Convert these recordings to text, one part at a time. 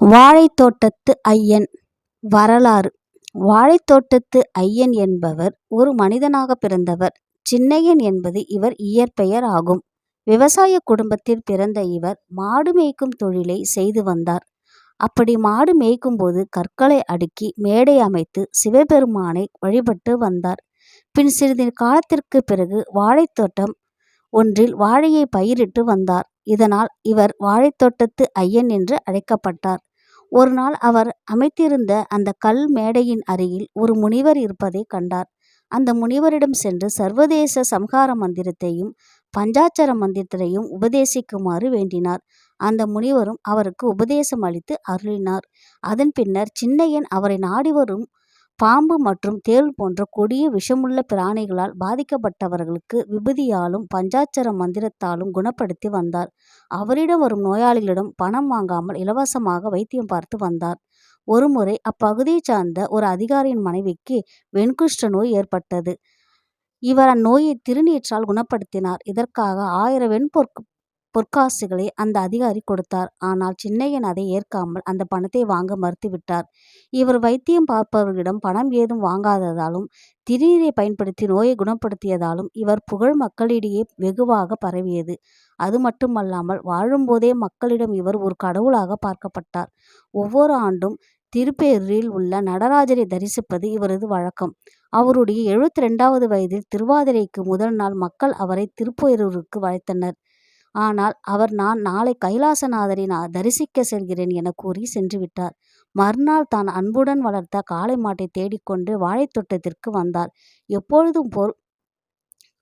வாழைத்தோட்டத்து ஐயன் வரலாறு வாழைத்தோட்டத்து ஐயன் என்பவர் ஒரு மனிதனாக பிறந்தவர். சின்னையன் என்பது இவர் இயற்பெயர் ஆகும். விவசாய குடும்பத்தில் பிறந்த இவர் மாடு மேய்க்கும் தொழிலை செய்து வந்தார். அப்படி மாடு மேய்க்கும் போது கற்களை அடுக்கி மேடை அமைத்து சிவபெருமானை வழிபட்டு வந்தார். பின் சிறிது காலத்திற்குப் பிறகு வாழைத்தோட்டம் ஒன்றில் வாழையை பயிரிட்டு வந்தார். இதனால் இவர் வாழைத்தோட்டத்து ஐயன் என்று அழைக்கப்பட்டார். ஒரு நாள் அவர் அமைத்திருந்த அந்த கல் மேடையின் அருகில் ஒரு முனிவர் இருப்பதை கண்டார். அந்த முனிவரிடம் சென்று சர்வதேச சம்ஹார மந்திரத்தையும் பஞ்சாட்சர மந்திரத்தையும் உபதேசிக்குமாறு வேண்டினார். அந்த முனிவரும் அவருக்கு உபதேசம் அளித்து அருளினார். அதன் பின்னர் சின்னையன் அவரை நாடி வரும் பாம்பு மற்றும் தேள் போன்ற கொடிய விஷமுள்ள பிராணிகளால் பாதிக்கப்பட்டவர்களுக்கு விபூதியாலும் பஞ்சாட்சர மந்திரத்தாலும் குணப்படுத்தி வந்தார். அவரிடம் வரும் நோயாளிகளிடம் பணம் வாங்காமல் இலவசமாக வைத்தியம் பார்த்து வந்தார். ஒருமுறை அப்பகுதியைச் சார்ந்த ஒரு அதிகாரியின் மனைவிக்கு வெண்குஷ்ட நோய் ஏற்பட்டது. இவர் அந்நோயை திருநீற்றால் குணப்படுத்தினார். இதற்காக ஆயிரம் வெண்பொற் பொற்காசுகளை அந்த அதிகாரி கொடுத்தார். ஆனால் சின்னையன் அதை ஏற்காமல் அந்த பணத்தை வாங்க மறுத்துவிட்டார். இவர் வைத்தியம் பார்ப்பவர்களிடம் பணம் ஏதும் வாங்காததாலும் திருநீரை பயன்படுத்தி நோயை குணப்படுத்தியதாலும் இவர் புகழ் மக்களிடையே வெகுவாக பரவியது. அது மட்டுமல்லாமல் வாழும்போதே மக்களிடம் இவர் ஒரு கடவுளாக பார்க்கப்பட்டார். ஒவ்வொரு ஆண்டும் திருப்பேரூரில் உள்ள நடராஜரை தரிசிப்பது இவரது வழக்கம். அவருடைய எழுபத்திரண்டாவது வயதில் திருவாதிரைக்கு முதல் நாள் மக்கள் அவரை திருப்பேரூருக்கு வழைத்தனர் ஆனால் அவர் நான் நாளை கைலாசநாதரை நான் தரிசிக்க செல்கிறேன் என கூறி சென்றுவிட்டார். மறுநாள் தான் அன்புடன் வளர்த்த காளை மாட்டை தேடிக்கொண்டு வாழைத்தோட்டத்திற்கு வந்தார். எப்பொழுதும் போல்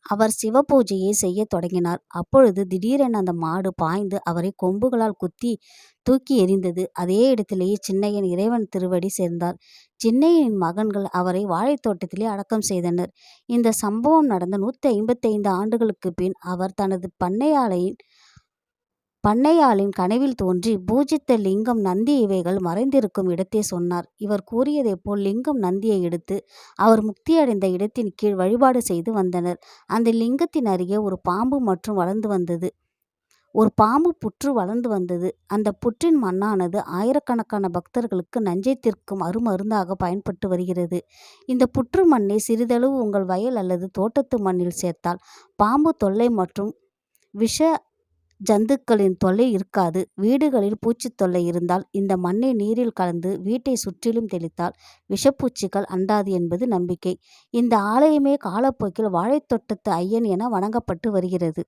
அவர் சிவபூஜையை செய்யத் தொடங்கினார். அப்பொழுது திடீரென அந்த மாடு பாய்ந்து அவரை கொம்புகளால் குத்தி தூக்கி எறிந்தது. அதே இடத்திலேயே சின்னையன் இறைவன் திருவடி சேர்ந்தார். சின்னையனின் மகன்கள் அவரை வாழைத்தோட்டத்திலே அடக்கம் செய்தனர். இந்த சம்பவம் நடந்த நூற்றி ஐம்பத்தைந்து ஆண்டுகளுக்குப் பின் அவர் தனது பண்ணையாலையின் பண்ணையாளின் கனவில் தோன்றி பூஜித்த லிங்கம் நந்தி இவைகள் மறைந்திருக்கும் இடத்தை சொன்னார். இவர் கூறியதைப் போல் லிங்கம் நந்தியை எடுத்து அவர் முக்தியடைந்த இடத்தின் கீழ் வழிபாடு செய்து வந்தனர். அந்த லிங்கத்தின் அருகே ஒரு பாம்பு மற்றும் வளர்ந்து வந்தது. ஒரு பாம்பு புற்று வளர்ந்து வந்தது. அந்த புற்றின் மண்ணானது ஆயிரக்கணக்கான பக்தர்களுக்கு நஞ்சை தீர்க்கும் அருமருந்தாக பயன்பட்டு வருகிறது. இந்த புற்று மண்ணை சிறிதளவு உங்கள் வயல் அல்லது தோட்டத்து மண்ணில் சேர்த்தால் பாம்பு தொல்லை மற்றும் விஷ ஜந்துக்களின் தொல்லை இருக்காது. வீடுகளில் பூச்சித் தொல்லை இருந்தால் இந்த மண்ணை நீரில் கலந்து வீட்டை சுற்றிலும் தெளித்தால் விஷப்பூச்சிகள் அண்டாது என்பது நம்பிக்கை. இந்த ஆலயமே காலப்போக்கில் வாழைத்தோட்டத்து ஐயன் என வணங்கப்பட்டு வருகிறது.